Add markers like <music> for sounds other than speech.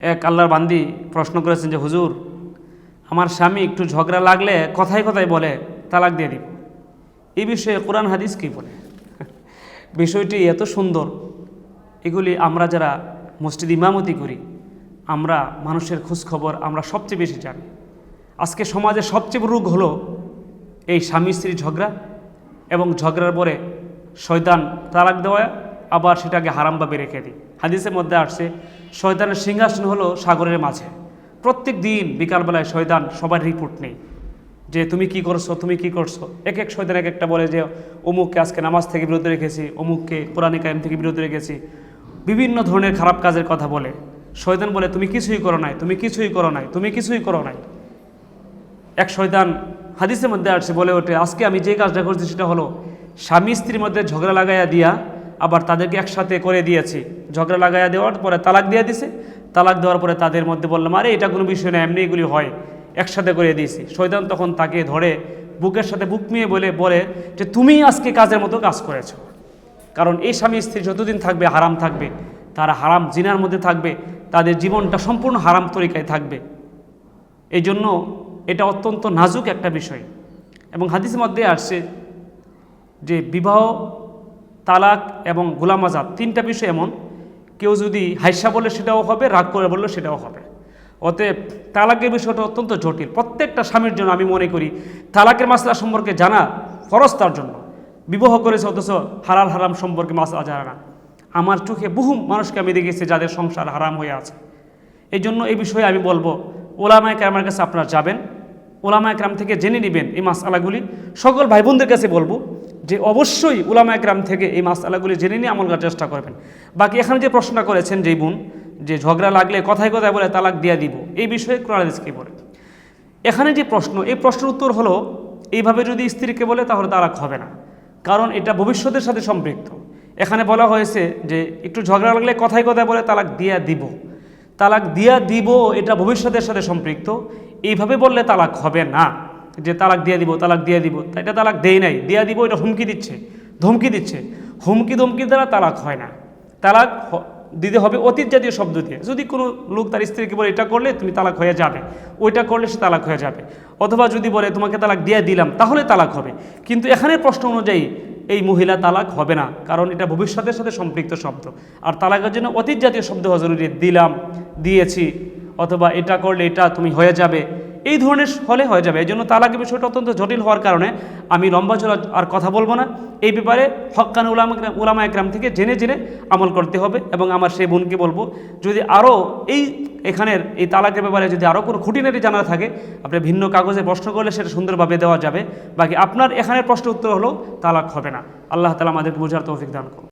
এক আল্লাহর বান্দি প্রশ্ন করেছেন যে, হুজুর, আমার স্বামী একটু ঝগড়া লাগলে কথায় কথায় বলে, তালাক দিয়ে দিব। এই বিষয়ে কোরআন হাদিস কী বলে? <laughs> বিষয়টি এত সুন্দর। এগুলি আমরা যারা মসজিদ ইমামতি করি, আমরা মানুষের খোঁজখবর আমরা সবচেয়ে বেশি জানি। আজকে সমাজে সবচেয়ে রোগ হলো এই স্বামী স্ত্রী ঝগড়া এবং ঝগড়ার পরে শয়তান তালাক দেওয়া, আবার সেটাকে হারামভাবে রেখে দিই। হাদিসের মধ্যে আসছে শয়তানের সিংহাসন হলো সাগরের মাঝে। প্রত্যেক দিন বিকালবেলায় শয়তান সবার রিপোর্ট নেই যে, তুমি কি করছ? তুমি কি করছ? এক এক শয়তান এক একটা বলে যে, অমুককে আজকে নামাজ থেকে বিরত রেখেছি, অমুককে কোরআনে কায়েম থেকে বিরত রেখেছি। বিভিন্ন ধরনের খারাপ কাজের কথা বলে। শয়তান বলে, তুমি কিছুই করো নাই, তুমি কিছুই করো নাই, তুমি কিছুই করো নাই। এক শয়তান হাদিসের মধ্যে আসছে বলে ওঠে, আজকে আমি যে কাজটা করছি সেটা হলো স্বামী স্ত্রীর মধ্যে ঝগড়া লাগাইয়া দিয়া আবার তাদেরকে একসাথে করে দিয়েছি। ঝগড়া লাগাইয়া দেওয়ার পরে তালাক দিয়ে দিছে। তালাক দেওয়ার পরে তাদের মধ্যে বললাম, আরে, এটা কোনো বিষয় না, এমনি এগুলি হয়। একসাথে করে দিয়েছি। শয়তান তখন তাকে ধরে বুকের সাথে বুক নিয়ে বলে বলে যে, তুমি আজকে কাজের মতো কাজ করেছ। কারণ এই স্বামী স্ত্রী যতদিন থাকবে, হারাম থাকবে। তারা হারাম জিনার মধ্যে থাকবে। তাদের জীবনটা সম্পূর্ণ হারাম তরিকায় থাকবে। এই জন্য এটা অত্যন্ত নাজুক একটা বিষয়। এবং হাদিসের মধ্যে আসছে যে, বিবাহ, তালাক এবং গোলাম আজাদ তিনটা বিষয় এমন কেউ যদি হাইসা বলে সেটাও হবে, রাগ করে বললে সেটাও হবে। অতএব তালাকের বিষয়টা অত্যন্ত জটিল। প্রত্যেকটা স্বামীর জন্য আমি মনে করি, তালাকের মাসলা সম্পর্কে জানা ফরজ তার জন্য। বিবাহ করেছে অথচ হালাল হারাম সম্পর্কে মাসলা জানা না। আমার চোখে বহু মানুষকে আমি দেখেছি যাদের সংসার হারাম হয়ে আছে। এই জন্য এই বিষয়ে আমি বলব ওলা ওলামায় কেরামের কাছে আপনারা যাবেন। ওলামা একরাম থেকে জেনে নেবেন এই মাসালাগুলি সকল ভাই বোনদের কাছে বলব যে অবশ্যই ওলামা একরাম থেকে এই মাসালাগুলি জেনে নিয়ে আমল করার চেষ্টা করবেন। বাকি এখানে যে প্রশ্নটা করেছেন যেই বোন, যে ঝগড়া লাগলে কথায় কথায় বলে তালাক দিয়ে দিব, এই বিষয়ে কোরআন কী বলে? এখানে যে প্রশ্ন, এই প্রশ্নের উত্তর হলো, এইভাবে যদি স্ত্রীকে বলে তাহলে তালাক হবে না, কারণ এটা ভবিষ্যতের সাথে সম্পৃক্ত। এখানে বলা হয়েছে যে একটু ঝগড়া লাগলে কথায় কথায় বলে তালাক দিয়া দিব। তালাক দিয়া দিব, এটা ভবিষ্যতের সাথে সম্পৃক্ত। এইভাবে বললে তালাক হবে না। যে তালাক দিয়ে দিব, তালাক দিয়ে দিব। তা এটা তালাক দেই নাই। দিয়া দিব, এটা হুমকি দিচ্ছে। ধমকি দিচ্ছে। হুমকি ধমকি দ্বারা তালাক হয় না। তালাক দিতে হবে অতীত জাতীয় শব্দ দিয়ে। যদি কোনো লোক তার স্ত্রীকে বলে, এটা করলে তুমি তালাক হয়ে যাবে। ওইটা করলে সে তালাক হয়ে যাবে। অথবা যদি বলে, তোমাকে তালাক দিয়ে দিলাম, তাহলে তালাক হবে। কিন্তু এখানে প্রশ্ন অনুযায়ী এই মহিলা তালাক হবে না। কারণ এটা ভবিষ্যতের সাথে সম্পৃক্ত শব্দ। আর তালাকের জন্য অতীত জাতীয় শব্দ হওয়া জরুরি দিলাম, দিয়েছি অথবা এটা করলে এটা তুমি হয়ে যাবে। এই ধরনের হলে হয়ে যাবে। এই জন্য তালাকের বিষয়টা অত্যন্ত জটিল হওয়ার কারণে আমি লম্বা চলা আর কথা বলব না। এই ব্যাপারে হক্কান উলামা উলামা একরাম থেকে জেনে জেনে আমল করতে হবে এবং আমার সেই বোনকে বলব, যদি আরও এই এখানের এই তালাকের ব্যাপারে যদি আরও কোনো খুঁটিনাটি জানা থাকে, আপনি ভিন্ন কাগজে প্রশ্ন করলে সেটা সুন্দরভাবে দেওয়া যাবে। বাকি আপনার এখানের প্রশ্ন উত্তর হলো তালাক হবে না। আল্লাহ তালা আমাদেরকে বোঝার তৌফিক দান করুন।